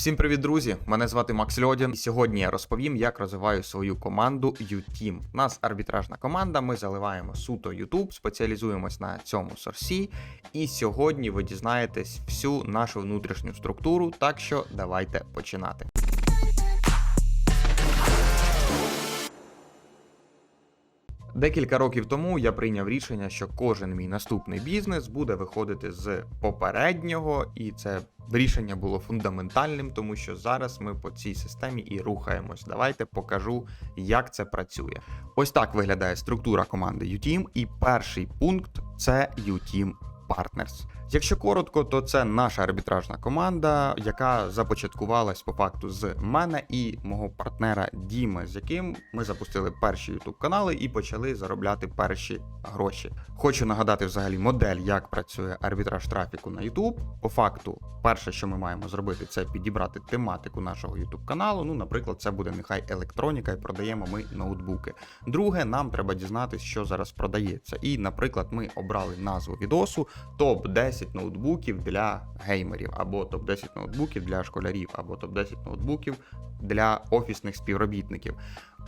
Всім привіт, друзі! Мене звати Макс Льодін. І сьогодні я розповім, як розвиваю свою команду U-Team. У нас арбітражна команда. Ми заливаємо суто YouTube, спеціалізуємось на цьому сорсі. І сьогодні ви дізнаєтесь всю нашу внутрішню структуру. Так що давайте починати. Декілька років тому я прийняв рішення, що кожен мій наступний бізнес буде виходити з попереднього, і це рішення було фундаментальним, тому що зараз ми по цій системі і рухаємось. Давайте покажу, як це працює. Ось так виглядає структура команди UTeam, і перший пункт це UTeam Partners. Якщо коротко, то це наша арбітражна команда, яка започаткувалась по факту з мене і мого партнера Діми, з яким ми запустили перші youtube канали і почали заробляти перші гроші. Хочу нагадати взагалі модель, як працює арбітраж трафіку на YouTube. По факту, перше, що ми маємо зробити, це підібрати тематику нашого youtube каналу. Ну, наприклад, це буде нехай електроніка, і продаємо ми ноутбуки. Друге, нам треба дізнатися, що зараз продається. І, наприклад, ми обрали назву відосу топ 10 ноутбуків для геймерів, або топ 10 ноутбуків для школярів, або топ 10 ноутбуків для офісних співробітників.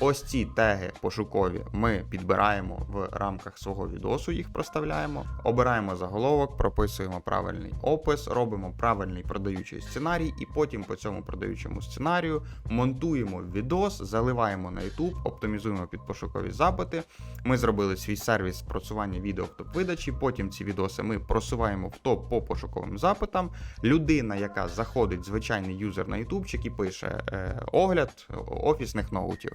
Ось ці теги пошукові ми підбираємо в рамках свого відосу, їх проставляємо, обираємо заголовок, прописуємо правильний опис, робимо правильний продаючий сценарій, і потім по цьому продаючому сценарію монтуємо відос, заливаємо на YouTube, оптимізуємо під пошукові запити. Ми зробили свій сервіс просування відео в топ-видачі. Потім ці відоси ми просуваємо в топ по пошуковим запитам. Людина, яка заходить, звичайний юзер на ютубчик і пише е, огляд офісних ноутів.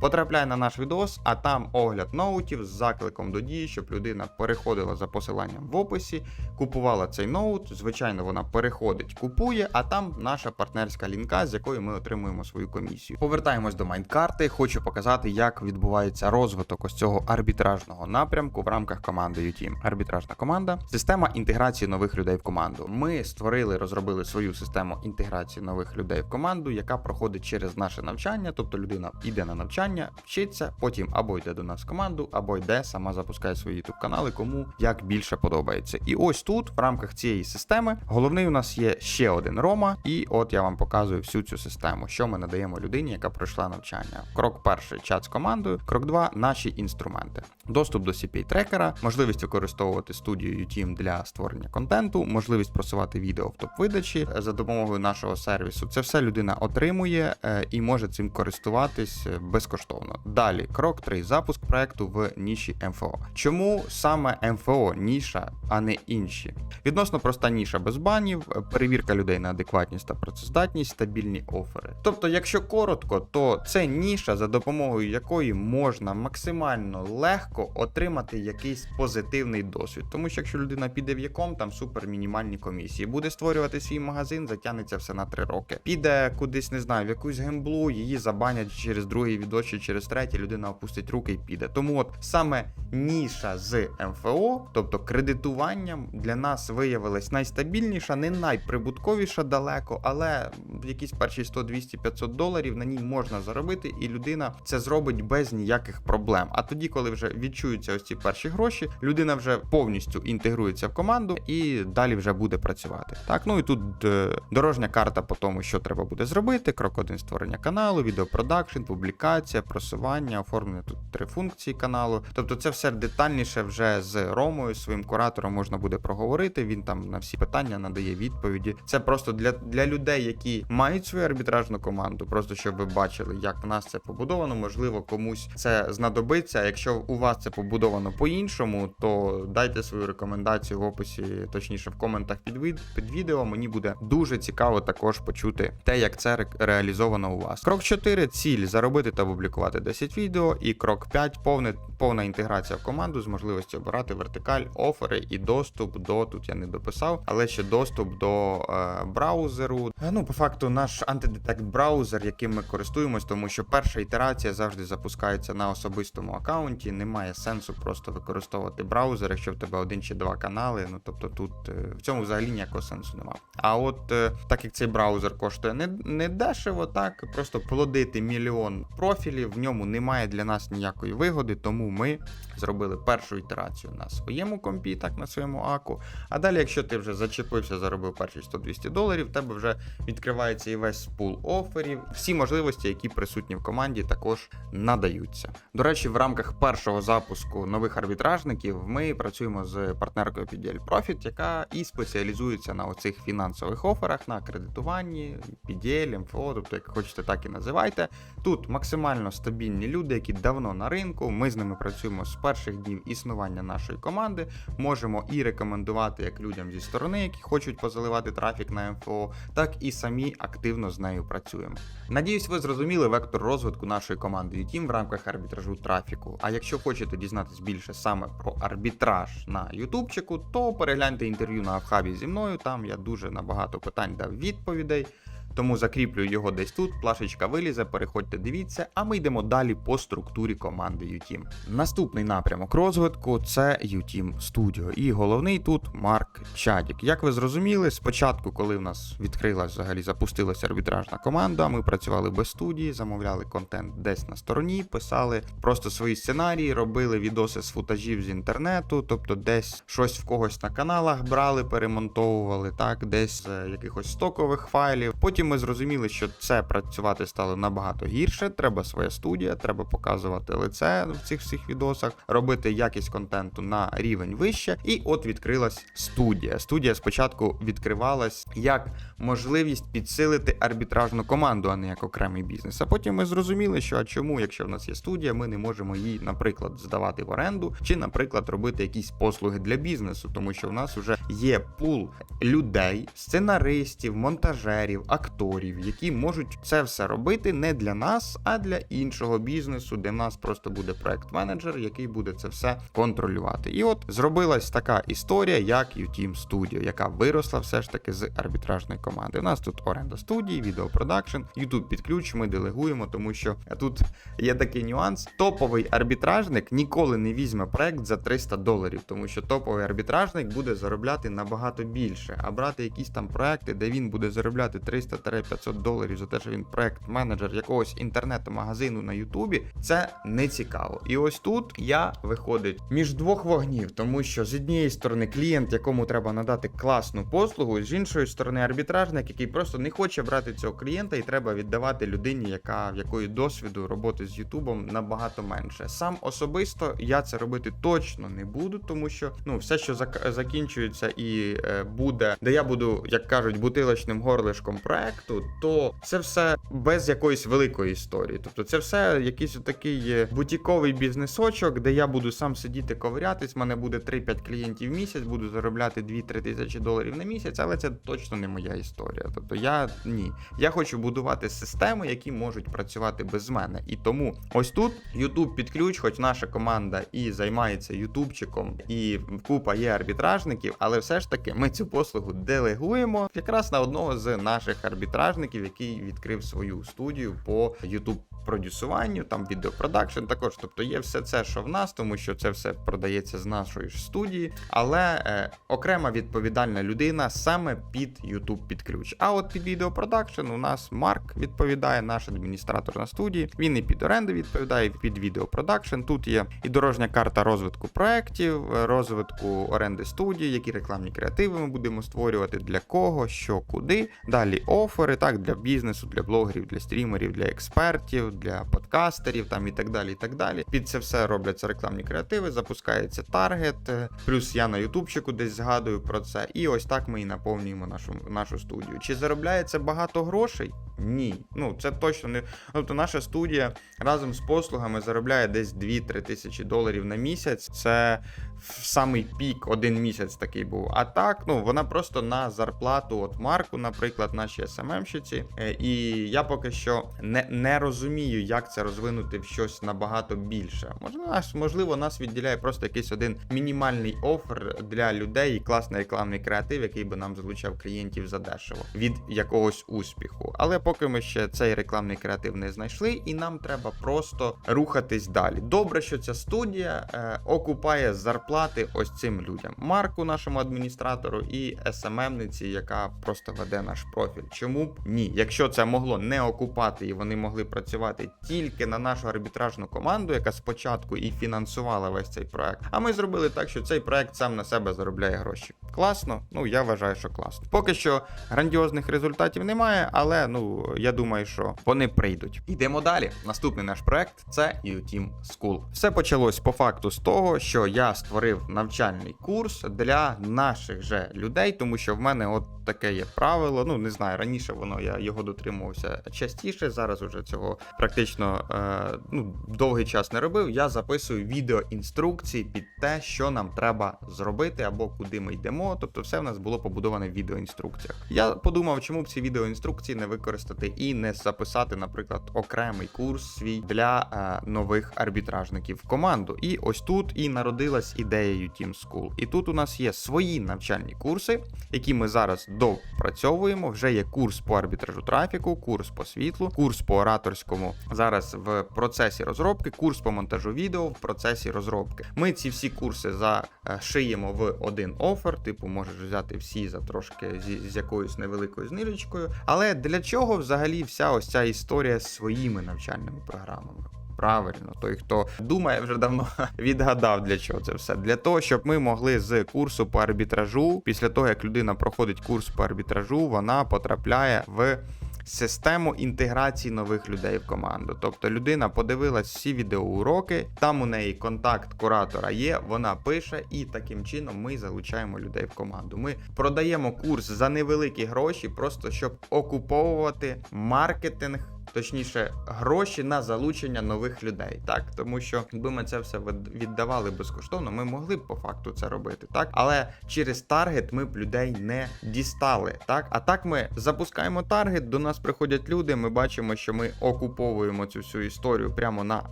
Потрапляє на наш відос, а там огляд ноутів з закликом до дії, щоб людина переходила за посиланням в описі, купувала цей ноут. Звичайно, вона переходить, купує, а там наша партнерська лінка, з якої ми отримуємо свою комісію. Повертаємось до майнкарти. Хочу показати, як відбувається розвиток ось цього арбітражного напрямку в рамках команди UTeam. Арбітражна команда, система інтеграції нових людей в команду. Ми створили, розробили свою систему інтеграції нових людей в команду, яка проходить через наше навчання, тобто людина йде на навчання, вчиться, потім або йде до нас в команду, або йде сама запускає свої youtube канали, кому як більше подобається. І ось тут, в рамках цієї системи, головний у нас є ще один Рома, і от я вам показую всю цю систему, що ми надаємо людині, яка пройшла навчання. Крок перший чат з командою, крок два наші інструменти. Доступ до CPA трекера, можливість використовувати студію UTeam для створення контенту, можливість просувати відео в топ видачі за допомогою нашого сервісу. Це все людина отримує е, і може цим користуватись е, безкоштовно. Далі, крок 3. запуск проекту в ніші МФО. Чому саме МФО ніша, а не інші? Відносно проста ніша без банів, перевірка людей на адекватність та працездатність, стабільні офери. Тобто, якщо коротко, то це ніша, за допомогою якої можна максимально легко отримати якийсь позитивний досвід. Тому що якщо людина піде в яком, там супер мінімальні комісії, буде створювати свій магазин, затягнеться все на 3 роки. Піде кудись, не знаю, в якусь гемблу, її забанять через другий відос чи через третій, людина опустить руки і піде. Тому от саме ніша з МФО, тобто кредитуванням, для нас виявилась найстабільніша, не найприбутковіша далеко, але якісь перші 100, 200, 500 доларів на ній можна заробити, і людина це зробить без ніяких проблем. А тоді, коли вже відчуються ось ці перші гроші, людина вже повністю інтегрується в команду і далі вже буде працювати. Так, ну і тут е, дорожня карта по тому, що треба буде зробити. Крок один створення каналу, відеопродакшн, публікація, просування, оформлення тут три функції каналу. Тобто, це все детальніше вже з Ромою, своїм куратором можна буде проговорити. Він там на всі питання надає відповіді. Це просто для, для людей, які мають свою арбітражну команду, просто щоб ви бачили, як в нас це побудовано. Можливо, комусь це знадобиться. Якщо у вас це побудовано по-іншому, то дайте свою рекомендацію в описі, точніше в коментах під, від- під відео. Мені буде дуже цікаво також почути те, як це ре- реалізовано у вас. Крок 4 ціль заробити та опублікувати 10 відео. І крок 5 повне, повна інтеграція в команду з можливістю обирати вертикаль, офери і доступ до тут я не дописав, але ще доступ до е, браузеру. Е, Ну, по факту, наш антидетект браузер, яким ми користуємось, тому що перша ітерація завжди запускається на особистому аккаунті. Немає сенсу просто використовувати браузер, якщо в тебе один чи два канали. Ну тобто тут е, в цьому взагалі ніякого сенсу немає. А от е, так як цей браузер коштує не, не дешево, так просто плодити мільйон профілів. Профілі. В ньому немає для нас ніякої вигоди, тому ми зробили першу ітерацію на своєму компі, так на своєму аку. А далі, якщо ти вже зачепився, заробив перші 100-200 доларів, в тебе вже відкривається і весь пул оферів. Всі можливості, які присутні в команді, також надаються. До речі, в рамках першого запуску нових арбітражників ми працюємо з партнеркою PDL Profit, яка і спеціалізується на оцих фінансових оферах, на кредитуванні, PDL, МФО, тобто як хочете, так і називайте. Тут максимально стабільні люди, які давно на ринку. Ми з ними працюємо з перших днів існування нашої команди. Можемо і рекомендувати як людям зі сторони, які хочуть позаливати трафік на МФО, так і самі активно з нею працюємо. Надіюсь, ви зрозуміли вектор розвитку нашої команди UTeam в рамках арбітражу трафіку. А якщо хочете дізнатись більше саме про арбітраж на Ютубчику, то перегляньте інтерв'ю на Авхабі зі мною. Там я дуже на багато питань дав відповідей. Тому закріплю його десь тут, плашечка вилізе, переходьте, дивіться, а ми йдемо далі по структурі команди UTeam. Наступний напрямок розвитку це UTeam Studio. І головний тут Марк Чадік. Як ви зрозуміли, спочатку, коли в нас відкрилась взагалі запустилася арбітражна команда, ми працювали без студії, замовляли контент десь на стороні, писали просто свої сценарії, робили відоси з футажів з інтернету, тобто десь щось в когось на каналах брали, перемонтовували, так, десь якихось стокових файлів. Потім ми зрозуміли, що це працювати стало набагато гірше. Треба своя студія, треба показувати лице в цих всіх відосах, робити якість контенту на рівень вище. І от відкрилась студія. Студія спочатку відкривалась як можливість підсилити арбітражну команду, а не як окремий бізнес. А потім ми зрозуміли, що а чому, якщо в нас є студія, ми не можемо її, наприклад, здавати в оренду, чи, наприклад, робити якісь послуги для бізнесу, тому що в нас вже є пул людей, сценаристів, монтажерів, акторів, які можуть це все робити не для нас, а для іншого бізнесу, де в нас просто буде проект-менеджер, який буде це все контролювати. І от зробилась така історія, як UTeam Studio, яка виросла все ж таки з арбітражної команди. У нас тут оренда студії, відеопродакшн, YouTube під ключ, ми делегуємо, тому що тут є такий нюанс. Топовий арбітражник ніколи не візьме проект за 300 доларів, тому що топовий арбітражник буде заробляти набагато більше, а брати якісь там проекти, де він буде заробляти 300-500 доларів за те, що він проект-менеджер якогось інтернет-магазину на Ютубі, це не цікаво. І ось тут я виходить між двох вогнів, тому що з однієї сторони клієнт, якому треба надати класну послугу, з іншої сторони арбітражник, який просто не хоче брати цього клієнта, і треба віддавати людині, яка в якої досвіду роботи з Ютубом набагато менше. Сам особисто я це робити точно не буду, тому що ну все, що зак- закінчується і е, буде, де я буду, як кажуть, бутилочним горлишком проекту, то це все без якоїсь великої історії. Тобто, це все якийсь такий е, бутіковий бізнесочок, де я буду сам сидіти ковирятись. мене буде 3-5 клієнтів в місяць, буду заробляти 2-3 тисячі доларів на місяць, але це точно не моя історія. Тобто я ні. Я хочу будувати системи, які можуть працювати без мене. І тому ось тут YouTube під ключ, хоч наша команда і займається ютубчиком, і купа є арбітражників, але все ж таки ми цю послугу делегуємо якраз на одного з наших арбітражників, який відкрив свою студію по YouTube продюсуванню, там відеопродакшн також. Тобто є все це, що в нас, тому що це все продається з нашої ж студії, але е, окрема відповідальна людина саме під YouTube під ключ. А от під відеопродакшн у нас Марк відповідає, наш адміністратор на студії. Він і під оренди відповідає, і під відеопродакшн. Тут є і дорожня карта розвитку проєктів, розвитку оренди студії, які рекламні креативи ми будемо створювати, для кого, що, куди. Далі офери, так, для бізнесу, для блогерів, для стрімерів, для експертів, для подкастерів там і так далі. і так далі. Під це все робляться рекламні креативи, запускається таргет, плюс я на ютубчику десь згадую про це. І ось так ми і наповнюємо нашу, нашу студію. Чи заробляє це багато грошей? Ні. Ну це точно не. Тобто наша студія разом з послугами заробляє десь 2-3 тисячі доларів на місяць. Це в самий пік один місяць такий був. А так, ну вона просто на зарплату, от Марку, наприклад, наші СММщиці. Е, І я поки що не, не розумію, як це розвинути в щось набагато більше. Можливо, можливо, нас відділяє просто якийсь один мінімальний офер для людей і класний рекламний креатив, який би нам залучав клієнтів задешево від якогось успіху. Але поки ми ще цей рекламний креатив не знайшли, і нам треба просто рухатись далі. Добре, що ця студія е, окупає зарплату зарплати ось цим людям: Марку, нашому адміністратору, і СММниці, яка просто веде наш профіль. Чому б ні? Якщо це могло не окупати і вони могли працювати тільки на нашу арбітражну команду, яка спочатку і фінансувала весь цей проект. А ми зробили так, що цей проект сам на себе заробляє гроші. Класно, ну я вважаю, що класно. Поки що грандіозних результатів немає, але ну я думаю, що вони прийдуть. Йдемо далі. Наступний наш проект це UTeam School. Все почалось по факту з того, що я створив навчальний курс для наших же людей, тому що в мене от таке є правило. Ну не знаю, раніше воно я його дотримувався частіше. Зараз уже цього практично е, ну, довгий час не робив. Я записую відеоінструкції під те, що нам треба зробити або куди ми йдемо. Тобто, все в нас було побудоване в відеоінструкціях. Я подумав, чому б ці відеоінструкції не використати і не записати, наприклад, окремий курс свій для е, нових арбітражників в команду. І ось тут і народилась ідея UTeam School. І тут у нас є свої навчальні курси, які ми зараз допрацьовуємо. Вже є курс по арбітражу трафіку, курс по світлу, курс по ораторському зараз в процесі розробки, курс по монтажу відео в процесі розробки. Ми ці всі курси зашиємо в один офер, типу можеш взяти всі за трошки зі, з якоюсь невеликою знижечкою. Але для чого взагалі вся ось ця історія з своїми навчальними програмами? Правильно, той, хто думає, вже давно відгадав для чого це все. Для того, щоб ми могли з курсу по арбітражу, після того як людина проходить курс по арбітражу, вона потрапляє в систему інтеграції нових людей в команду. Тобто людина подивилась всі відеоуроки, там у неї контакт куратора є, вона пише, і таким чином ми залучаємо людей в команду. Ми продаємо курс за невеликі гроші, просто щоб окуповувати маркетинг. Точніше, гроші на залучення нових людей, так тому що якби ми це все віддавали безкоштовно, ми могли б по факту це робити, так але через таргет ми б людей не дістали. Так, а так ми запускаємо таргет, до нас приходять люди. Ми бачимо, що ми окуповуємо цю всю історію прямо на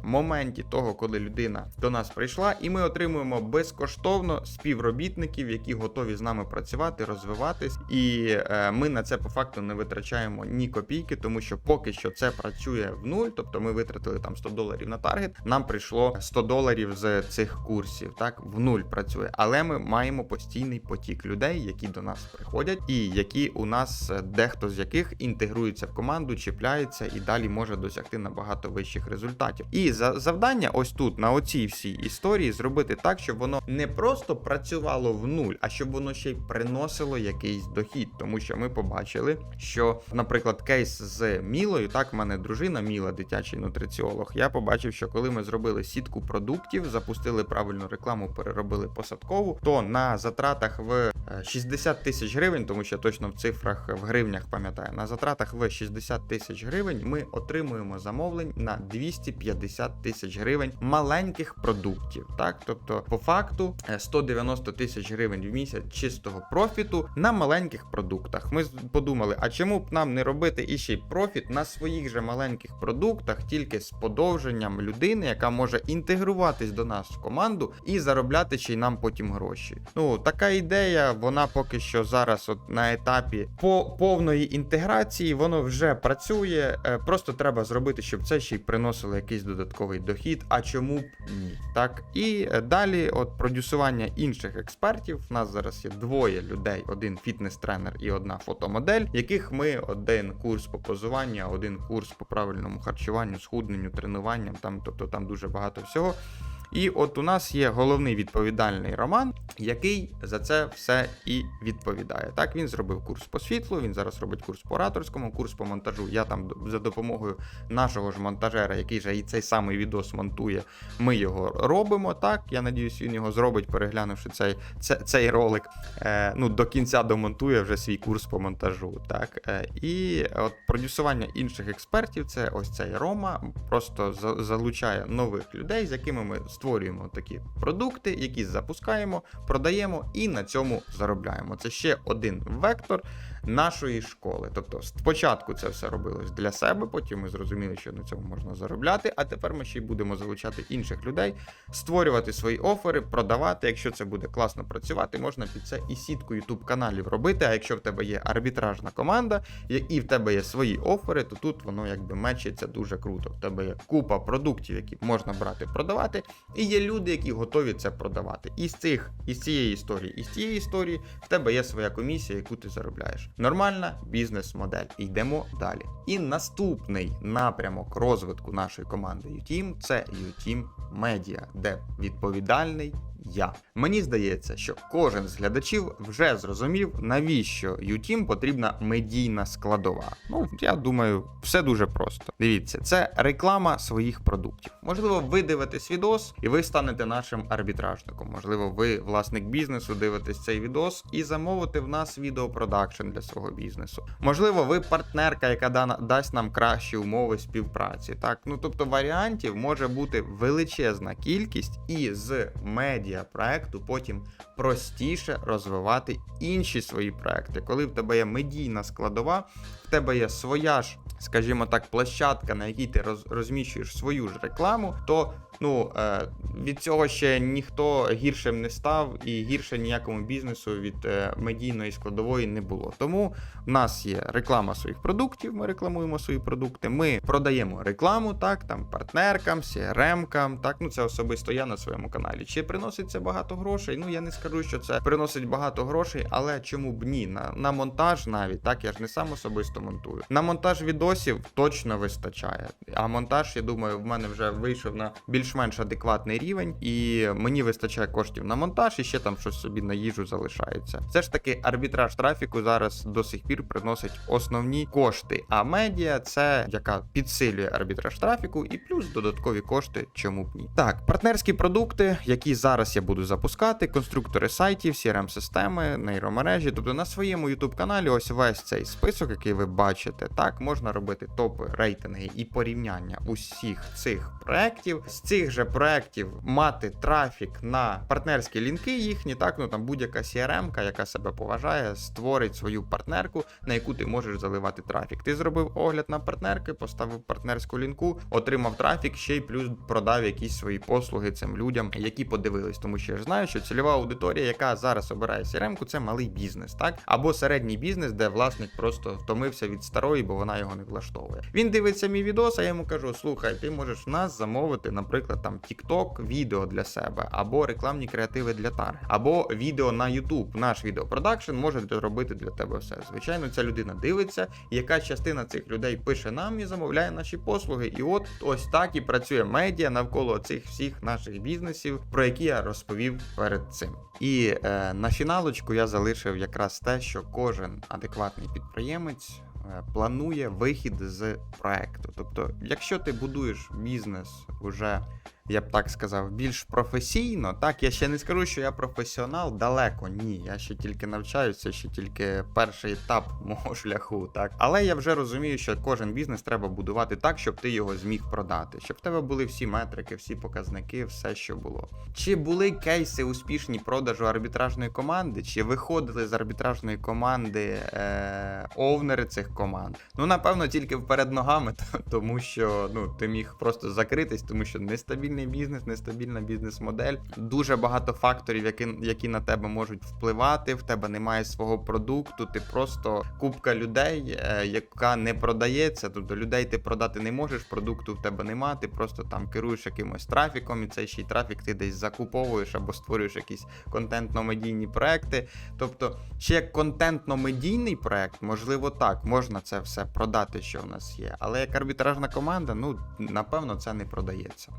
моменті того, коли людина до нас прийшла, і ми отримуємо безкоштовно співробітників, які готові з нами працювати, розвиватись. І е, ми на це по факту не витрачаємо ні копійки, тому що поки що це працює в нуль. Тобто ми витратили там 100 доларів на таргет. Нам прийшло 100 доларів з цих курсів. Так в нуль працює, але ми маємо постійний потік людей, які до нас приходять, і які у нас е, дехто з яких інтегрується в команду, чіпляється і далі може досягти набагато вищих результатів. І за завдання, ось тут на оцій всій історії, зробити так, щоб воно не просто працювало в нуль, а щоб воно ще й приносило якийсь дохід. Тому що ми побачили, що, наприклад, кейс з Мілою, так, мене дружина Міла, дитячий нутриціолог. Я побачив, що коли ми зробили сітку продуктів, запустили правильну рекламу, переробили посадкову, то на затратах в е, 60 тисяч гривень, тому що точно в цифрах в гривнях пам'ятаю, на затратах в 60 тисяч гривень ми отримуємо замовлень на 250 тисяч гривень маленьких продуктів. Так, тобто, по факту е, 190 тисяч гривень в місяць чистого профіту на маленьких продуктах. Ми подумали, а чому б нам не робити іще й профіт на своїх же маленьких продуктах, тільки з подовженням людини, яка може інтегруватись до нас в команду і заробляти ще й нам потім гроші. Ну така ідея, вона поки що зараз, от на етапі по повної інтеграції, воно вже працює. е, Просто треба зробити, щоб це ще й приносило якийсь додатковий дохід. А чому б ні? Так і е, далі, от продюсування інших експертів. У нас зараз є двоє людей: один фітнес-тренер і одна фотомодель, яких ми один курс по позуванню, один курс по правильному харчуванню, схудненню, тренуванням. Там, тобто там дуже багато всього. І от у нас є головний відповідальний Роман, який за це все і відповідає. Так, він зробив курс по світлу, він зараз робить курс по ораторському, курс по монтажу. Я там за допомогою нашого ж монтажера, який же і цей самий відос монтує, ми його робимо. Так, я надіюсь, він його зробить, переглянувши цей, це, цей ролик. Е, ну, до кінця домонтує вже свій курс по монтажу. Так, е, і от продюсування інших експертів, це ось цей Рома, просто залучає нових людей, з якими ми створюємо такі продукти, які запускаємо, продаємо і на цьому заробляємо. Це ще один вектор нашої школи. Тобто, спочатку це все робилось для себе, потім ми зрозуміли, що на цьому можна заробляти. А тепер ми ще й будемо залучати інших людей, створювати свої офери, продавати. Якщо це буде класно працювати, можна під це і сітку YouTube каналів робити. А якщо в тебе є арбітражна команда, і в тебе є свої офери, то тут воно якби мечиться дуже круто. В тебе є купа продуктів, які можна брати, продавати, і є люди, які готові це продавати. І з цих, із цієї історії, і з цієї історії в тебе є своя комісія, яку ти заробляєш. Нормальна бізнес-модель. Йдемо далі. І наступний напрямок розвитку нашої команди UTeam – це UTeam Media, де відповідальний я. Мені здається, що кожен з глядачів вже зрозумів, навіщо UTeam потрібна медійна складова. Ну, я думаю, все дуже просто. Дивіться, це реклама своїх продуктів. Можливо, ви дивитесь відос і ви станете нашим арбітражником. Можливо, ви власник бізнесу, дивитесь цей відос і замовите в нас відеопродакшн для свого бізнесу. Можливо, ви партнерка, яка дасть нам кращі умови співпраці. Так, ну тобто варіантів може бути величезна кількість, і з медіа проекту потім простіше розвивати інші свої проекти. Коли в тебе є медійна складова, в тебе є своя ж, скажімо так, площадка, на якій ти розміщуєш свою ж рекламу, то ну е, від цього ще ніхто гіршим не став, і гірше ніякому бізнесу від е, медійної складової не було. Тому в нас є реклама своїх продуктів. Ми рекламуємо свої продукти. Ми продаємо рекламу, так там партнеркам, CRM-кам, так ну це особисто я на своєму каналі. Чи приносить це багато грошей? Ну я не скажу, що це приносить багато грошей, але чому б ні? На, на монтаж навіть так я ж не сам особисто монтую. На монтаж відосів точно вистачає. А монтаж, я думаю, в мене вже вийшов на більш-менш адекватний рівень, і мені вистачає коштів на монтаж, і ще там щось собі на їжу залишається. Все ж таки, арбітраж трафіку зараз до сих пір приносить основні кошти. А медіа це яка підсилює арбітраж трафіку, і плюс додаткові кошти, чому б ні. Так, партнерські продукти, які зараз я буду запускати, конструктори сайтів, crm системи нейромережі. Тобто на своєму youtube каналі ось весь цей список, який ви бачите, так можна робити топи, рейтинги і порівняння усіх цих проєктів. З цих же проєктів мати трафік на партнерські лінки їхні, так ну там будь-яка CRM, яка себе поважає, створить свою партнерку, на яку ти можеш заливати трафік. Ти зробив огляд на партнерки, поставив партнерську лінку, отримав трафік, ще й плюс продав якісь свої послуги цим людям, які подивились. Тому що я ж знаю, що цільова аудиторія, яка зараз обирає CRM-ку, це малий бізнес, так або середній бізнес, де власник просто втомився від старої, бо вона його не влаштовує. Він дивиться мій відос, а я йому кажу: слухай, ти можеш нас замовити, наприклад, там TikTok відео для себе, або рекламні креативи для тарги, або відео на YouTube. Наш відеопродакшн може робити для тебе все. Звичайно, ця людина дивиться, яка частина цих людей пише нам і замовляє наші послуги. І от ось так і працює медіа навколо цих всіх наших бізнесів, про які я розповів перед цим. І е, на фіналочку я залишив якраз те, що кожен адекватний підприємець планує вихід з проекту. Тобто, якщо ти будуєш бізнес уже. Я б так сказав, більш професійно. Так, я ще не скажу, що я професіонал, далеко ні. Я ще тільки навчаюся, ще тільки перший етап мого шляху. Так, але я вже розумію, що кожен бізнес треба будувати так, щоб ти його зміг продати, щоб в тебе були всі метрики, всі показники, все, що було. Чи були кейси успішні продажу арбітражної команди, чи виходили з арбітражної команди е- овнери цих команд? Ну напевно, тільки вперед ногами, тому що ну ти міг просто закритись, тому що нестабільний бізнес, нестабільна бізнес-модель, дуже багато факторів, які, які на тебе можуть впливати. В тебе немає свого продукту, ти просто купка людей, е, яка не продається. Тобто людей ти продати не можеш, продукту в тебе нема. Ти просто там керуєш якимось трафіком, і цей ще й трафік ти десь закуповуєш або створюєш якісь контентно-медійні проекти. Тобто, ще як контентно-медійний проект, можливо, так, можна це все продати, що в нас є. Але як арбітражна команда, ну напевно, це не продається.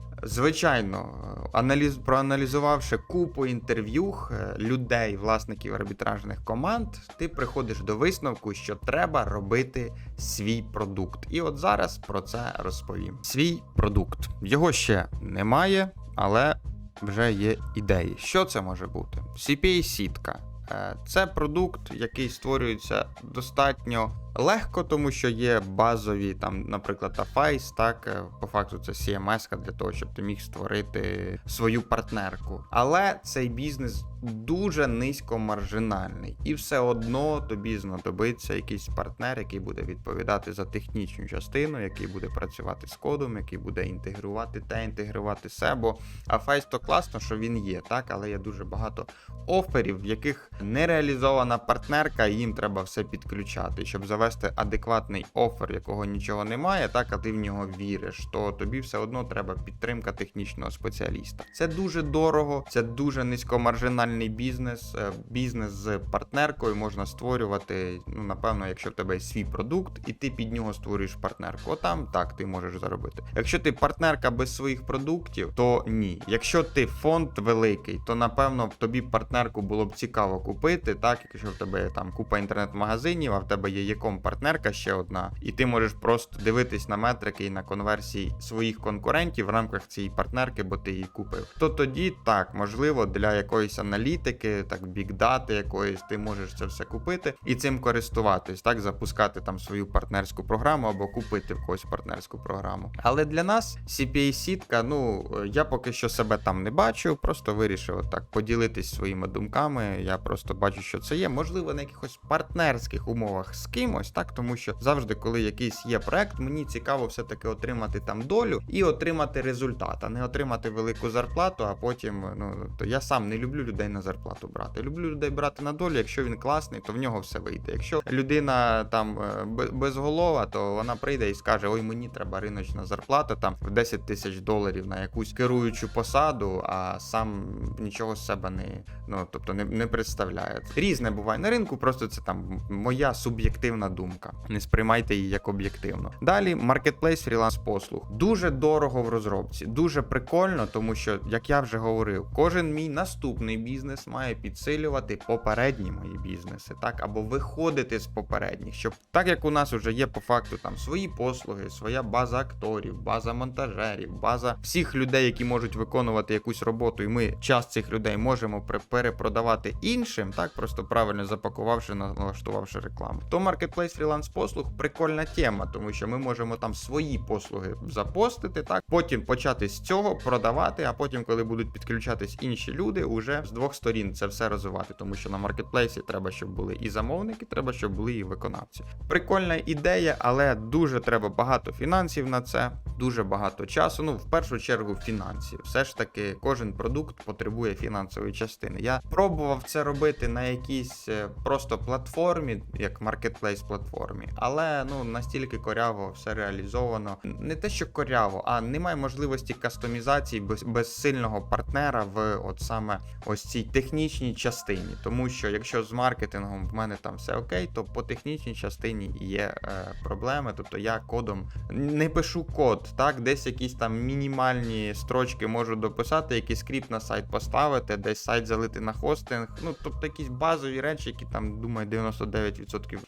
Звичайно, аналіз, проаналізувавши купу інтерв'ю е, людей, власників арбітражних команд, ти приходиш до висновку, що треба робити свій продукт. І от зараз про це розповім. Свій продукт. Його ще немає, але вже є ідеї. Що це може бути? CPA-сітка. Е, Це продукт, який створюється достатньо легко, тому що є базові, там, наприклад, Afface, так, е, по факту це CMS для того, щоб ти міг створити свою партнерку. Але цей бізнес дуже низькомаржинальний, і все одно тобі знадобиться якийсь партнер, який буде відповідати за технічну частину, який буде працювати з кодом, який буде інтегрувати те, інтегрувати се. Бо Afface то класно, що він є, так, але є дуже багато оферів, в яких не реалізована партнерка, і їм треба все підключати. Щоб завести адекватний офер, якого нічого немає, так а ти в нього віриш, то тобі все одно треба підтримка технічного спеціаліста. Це дуже дорого, це дуже низькомаржинальний бізнес. Е, Бізнес з партнеркою можна створювати. Ну, напевно, якщо в тебе є свій продукт, і ти під нього створюєш партнерку. Отам так ти можеш заробити. Якщо ти партнерка без своїх продуктів, то ні. Якщо ти фонд великий, то напевно тобі партнерку було б цікаво купити, так якщо в тебе там купа інтернет-магазинів, а в тебе є яком партнерка ще одна, і ти можеш просто дивитись на метрики і на конверсії своїх конкурентів в рамках цієї партнерки, бо ти її купив. То тоді так, можливо, для якоїсь аналітики, так бікдати якоїсь, ти можеш це все купити і цим користуватись, так запускати там свою партнерську програму або купити в когось партнерську програму. Але для нас CPA сітка, ну я поки що себе там не бачу, просто вирішив так поділитись своїми думками. Я просто бачу, що це є. Можливо, на якихось партнерських умовах з кимось, так тому що завжди, коли якийсь є проект, мені цікаво все-таки отримати там долю і отримати результат, а не отримати велику зарплату, а потім ну то я сам не люблю людей на зарплату брати. Люблю людей брати на долю. Якщо він класний, то в нього все вийде. Якщо людина там е, безголова, то вона прийде і скаже: Ой, мені треба риночна зарплата там в 10 тисяч доларів на якусь керуючу посаду, а сам нічого з себе не ну тобто не, не представляє. Різне буває на ринку, просто це там моя суб'єктивна думка. Не сприймайте її як об'єктивно. Далі маркетплейс фріланс послуг дуже дорого в розробці, дуже прикольно, тому що, як я вже говорив, кожен мій наступний бізнес має підсилювати попередні мої бізнеси, так або виходити з попередніх, щоб так як у нас вже є по факту там свої послуги, своя база акторів, база монтажерів, база всіх людей, які можуть виконувати якусь роботу, і ми час цих людей можемо перепродавати іншим, так просто правильно запакувавши, налаштувавши рекламу. То маркетплейс фріланс послуг прикольна тема, тому що ми можемо там свої послуги запостити, так потім почати з цього продавати, а потім, коли будуть підключатись інші люди, уже з двох сторін це все розвивати, тому що на маркетплейсі треба, щоб були і замовники, треба, щоб були і виконавці. Прикольна ідея, але дуже треба багато фінансів на це, дуже багато часу. Ну, в першу чергу, фінансів. Все ж таки, кожен продукт потребує фінансової частини. Я пробував це робити на якійсь е, просто платформі, як маркетплейс платформі, але ну настільки коряво все реалізовано. Не те, що коряво, а немає можливості кастомізації без, без сильного партнера в от саме ось цій технічній частині. Тому що якщо з маркетингом в мене там все окей, то по технічній частині є е, проблеми. Тобто я кодом не пишу код, так, десь якісь там мінімальні строчки можу дописати, якийсь скрипт на сайт поставити, десь сайт залити на хостинг. Ну тобто якісь базові речі, які там думаю, 99%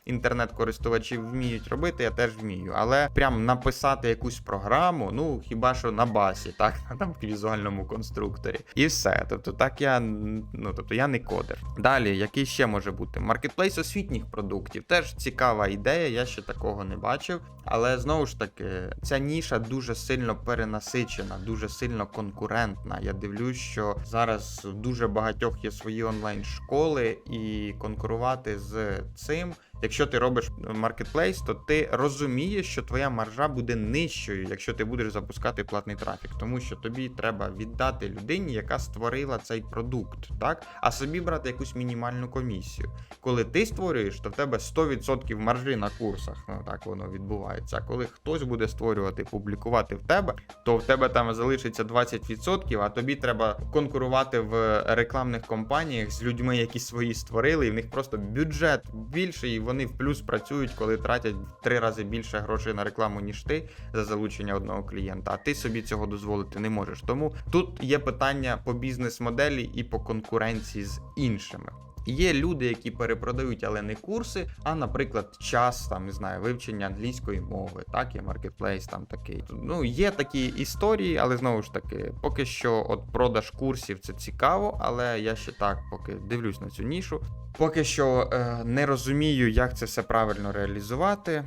інтернет-користувачів вміють робити, я теж вмію. Але прям написати якусь програму, ну хіба що на басі, так, там візуальному конструкторі. І все. Тобто, так я ну тобто я не кодер. Далі, який ще може бути? Маркетплейс освітніх продуктів. Теж цікава ідея, я ще такого не бачив. Але знову ж таки, ця ніша дуже сильно перенасичена, дуже сильно конкурентна. Я дивлюсь, що зараз в дуже багатьох є свої онлайн-школи, і конкурувати з цим. Якщо ти робиш маркетплейс, то ти розумієш, що твоя маржа буде нижчою, якщо ти будеш запускати платний трафік, тому що тобі треба віддати людині, яка створила цей продукт, так а собі брати якусь мінімальну комісію. Коли ти створюєш, то в тебе 100% маржи на курсах. Ну так воно відбувається. А коли хтось буде створювати, публікувати в тебе, то в тебе там залишиться 20%, а тобі треба конкурувати в рекламних компаніях з людьми, які свої створили, і в них просто бюджет більший, вони в плюс працюють, коли тратять в три рази більше грошей на рекламу, ніж ти за залучення одного клієнта. А ти собі цього дозволити не можеш. Тому тут є питання по бізнес-моделі і по конкуренції з іншими. Є люди, які перепродають, але не курси, а, наприклад, час там не знаю, вивчення англійської мови, так, є маркетплейс там такий. Ну, є такі історії, але знову ж таки, поки що, от продаж курсів це цікаво, але я ще так поки дивлюсь на цю нішу. Поки що е, не розумію, як це все правильно реалізувати.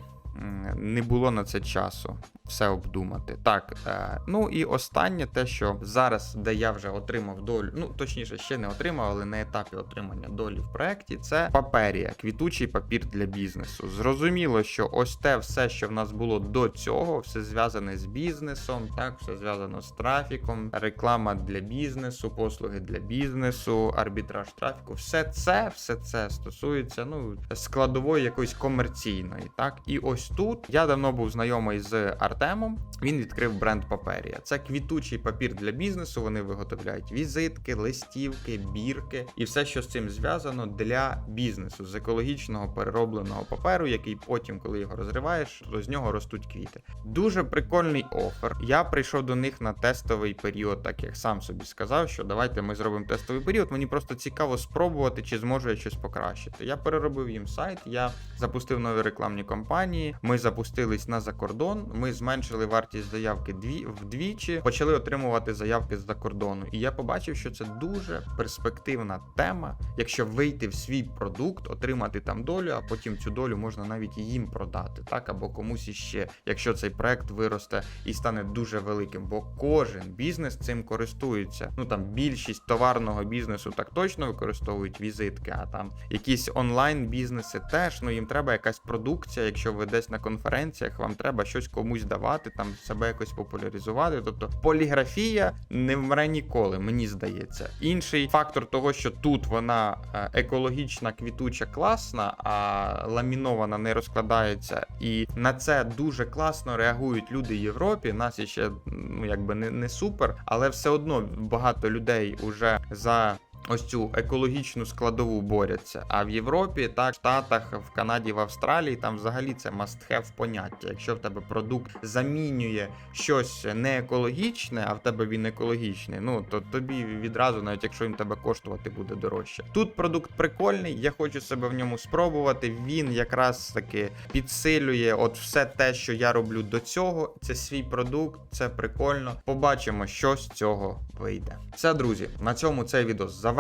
Не було на це часу все обдумати. Так, е, ну і останнє, те, що зараз, де я вже отримав долю, ну точніше, ще не отримав, але на етапі отримання долі в проєкті, це паперія, квітучий папір для бізнесу. Зрозуміло, що ось те все, що в нас було до цього, все зв'язане з бізнесом, так, все зв'язано з трафіком, реклама для бізнесу, послуги для бізнесу, арбітраж трафіку, все це, все це стосується ну, складової якоїсь комерційної. Так, і ось тут я давно був знайомий з Артемом. Він відкрив бренд Паперія. Це квітучий папір для бізнесу. Вони виготовляють візитки, листівки, бірки і все, що з цим зв'язано для бізнесу з екологічного переробленого паперу, який потім, коли його розриваєш, то з нього ростуть квіти. Дуже прикольний офер. Я прийшов до них на тестовий період, так як сам собі сказав, що давайте ми зробимо тестовий період. Мені просто цікаво спробувати, чи зможу я щось покращити. Я переробив їм сайт, я запустив нові рекламні кампанії. Ми запустились на закордон. Ми зменшили вартість заявки дві вдвічі, почали отримувати заявки з-за кордону. І я побачив, що це дуже перспективна тема. Якщо вийти в свій продукт, отримати там долю, а потім цю долю можна навіть їм продати, так або комусь іще, якщо цей проект виросте і стане дуже великим. Бо кожен бізнес цим користується. Ну там більшість товарного бізнесу так точно використовують візитки, а там якісь онлайн бізнеси теж. Ну їм треба якась продукція. Якщо ви десь на конференціях, вам треба щось комусь давати, там себе якось популяризувати. Тобто поліграфія не вмре ніколи, мені здається. Інший фактор того, що тут вона е, екологічна, квітуча, класна, а ламінована не розкладається. І на це дуже класно реагують люди в Європі. Нас іще ну якби не, не супер, але все одно багато людей уже за. Ось цю екологічну складову борються. А в Європі, так, в Штатах, в Канаді, в Австралії там взагалі це must-have поняття. Якщо в тебе продукт замінює щось не екологічне, а в тебе він екологічний, ну то тобі відразу, навіть якщо він тебе коштувати буде дорожче. Тут продукт прикольний, я хочу себе в ньому спробувати. Він якраз таки підсилює от все те, що я роблю до цього. Це свій продукт, це прикольно. Побачимо, що з цього вийде. Все, друзі, на цьому це відео завершено.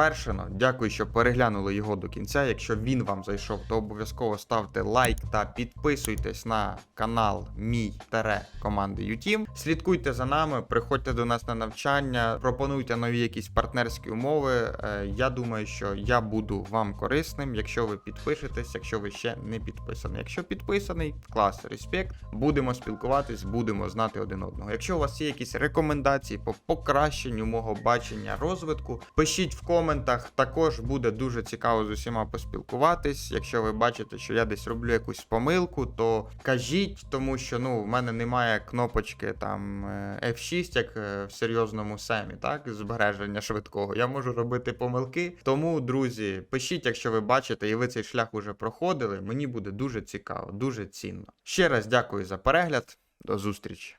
Дякую, що переглянули його до кінця. Якщо він вам зайшов, то обов'язково ставте лайк та підписуйтесь на канал мій тере команди UTeam. Слідкуйте за нами, приходьте до нас на навчання, пропонуйте нові якісь партнерські умови. Е, Я думаю, що я буду вам корисним, якщо ви підпишетесь, якщо ви ще не підписані. Якщо підписаний, клас, респект. Будемо спілкуватись, будемо знати один одного. Якщо у вас є якісь рекомендації по покращенню мого бачення розвитку, пишіть в коментах. Також буде дуже цікаво з усіма поспілкуватись. Якщо ви бачите, що я десь роблю якусь помилку, то кажіть, тому що ну в мене немає кнопочки там е, F6, як е, в серйозному семі, так збереження швидкого. Я можу робити помилки. Тому, друзі, пишіть, якщо ви бачите, і ви цей шлях уже проходили. Мені буде дуже цікаво, дуже цінно. Ще раз дякую за перегляд. До зустрічі.